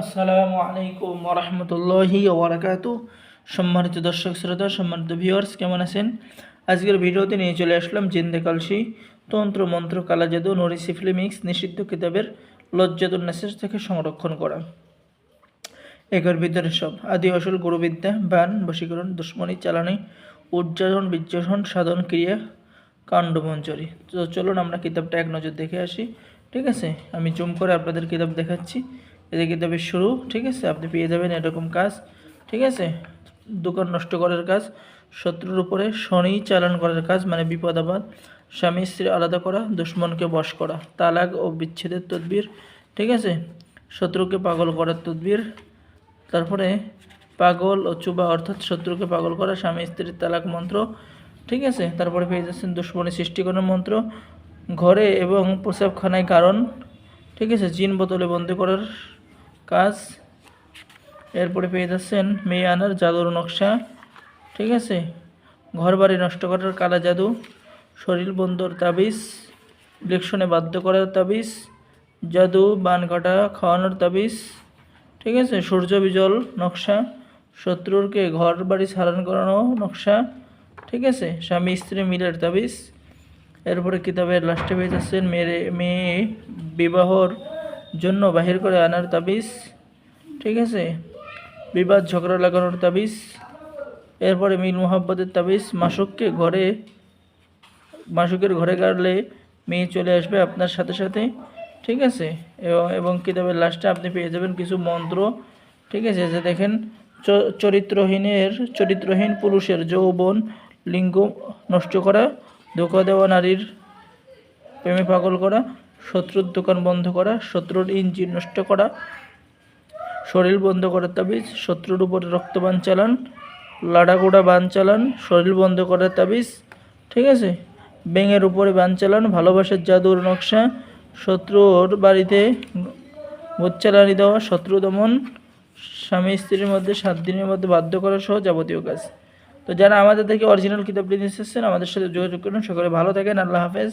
আসসালামু আলাইকুম রহমতুল্লাহি ওবরাকাতু সম্মানিত দর্শক, শ্রোতা, সম্মানিত ভিউয়ার্স কেমন আছেন? আজকের ভিডিওতে নিয়ে চলে আসলাম জিন্দে কালসি, তন্ত্র, মন্ত্র, কালা জাদু, নরি সিফলিমিক্স নিষিদ্ধ কিতাবের লজ্জাতুল নেসেস থেকে সংরক্ষণ করা। এগর ভিতরে সব, আদি আসল গুরুবিদ্যা, বান, বশীকরণ, দুশ্মনী, চালানি উজ্জারণ বিজ্জাসন সাধন, ক্রিয়া কাণ্ডমঞ্জরি তো চলুন আমরা কিতাবটা এক নজর দেখে আসি। ঠিক আছে? আমি জুম করে আপনাদের কিতাব দেখাচ্ছি। এদের কিতাবের শুরু, ঠিক আছে? আপনি পেয়ে যাবেন এরকম কাজ, ঠিক আছে? দোকান নষ্ট করার কাজ, শত্রুর উপরে শনি চালান করার কাজ মানে বিপদ, আপদ, স্বামী স্ত্রী আলাদা করা, দুশ্মনকে বশ করা, তালাক ও বিচ্ছেদের তদবির, ঠিক আছে? শত্রুকে পাগল করার তদবির, তারপরে পাগল ও চুবা, অর্থাৎ শত্রুকে পাগল করা, স্বামী স্ত্রীর তালাক মন্ত্র, ঠিক আছে? তারপরে পেয়ে যাচ্ছেন দুশ্মনী সৃষ্টিকরণ মন্ত্র, ঘরে এবং প্রসাবখানায় কারণ, ঠিক আছে? জিন বোতলে বন্দি করার কাজ। এরপরে পেয়ে যাচ্ছেন মেয়ে আনার জাদুর নকশা, ঠিক আছে? ঘর বাড়ি নষ্ট করার কালা জাদু, শরীর বন্দর তাবিজ, ইলেকশনে বাধ্য করার তাবিজ, জাদু, বান কাটা, খাওয়ানোর তাবিজ, ঠিক আছে? সূর্য বিজল নকশা, শত্রুরকে ঘর বাড়ি সারান করানো নকশা, ঠিক আছে? স্বামী স্ত্রী মিলের তাবিজ। এরপরে কিতাবের লাস্টে পেয়ে যাচ্ছেন মেয়ে মেয়ে বিবাহর জন্য বাহির করে আনার তাবিজ, ঠিক আছে? বিবাদ, ঝগড়া লাগানোর তাবিজ, এরপরে মিল মোহাব্বতের তাবিজ, মাসুককে ঘরে, মাসুকের ঘরে গাড়লে মেয়ে চলে আসবে আপনার সাথে সাথে, ঠিক আছে? এবং কিতাবের লাস্টে আপনি পেয়ে যাবেন কিছু মন্ত্র, ঠিক আছে? যে দেখেন চরিত্রহীনের, চরিত্রহীন পুরুষের যৌবন, লিঙ্গ নষ্ট করা, ধোকা দেওয়া নারীর প্রেমে পাগল করা শত্রুর দোকান বন্ধ করা, শত্রুর ইঞ্জিন নষ্ট করা, শরীর বন্ধ করার তাবিজ, শত্রুর উপরে রক্তবান চালান, লাডাগোড়া বান চালান, শরীর বন্ধ করার তাবিজ, ঠিক আছে? ব্যাঙের উপরে বান চালান, ভালোবাসার জাদুর নকশা, শত্রুর বাড়িতে চালানি দেওয়া, শত্রু দমন, স্বামী স্ত্রীর মধ্যে সাত দিনের মধ্যে বাধ্য করা সহ যাবতীয় কাজ। তো যারা আমাদের থেকে অরিজিনাল কিতাবটি নিয়ে এসেছেন, আমাদের সাথে যোগাযোগ করুন। সকলে ভালো থাকেন। আল্লাহ হাফেজ।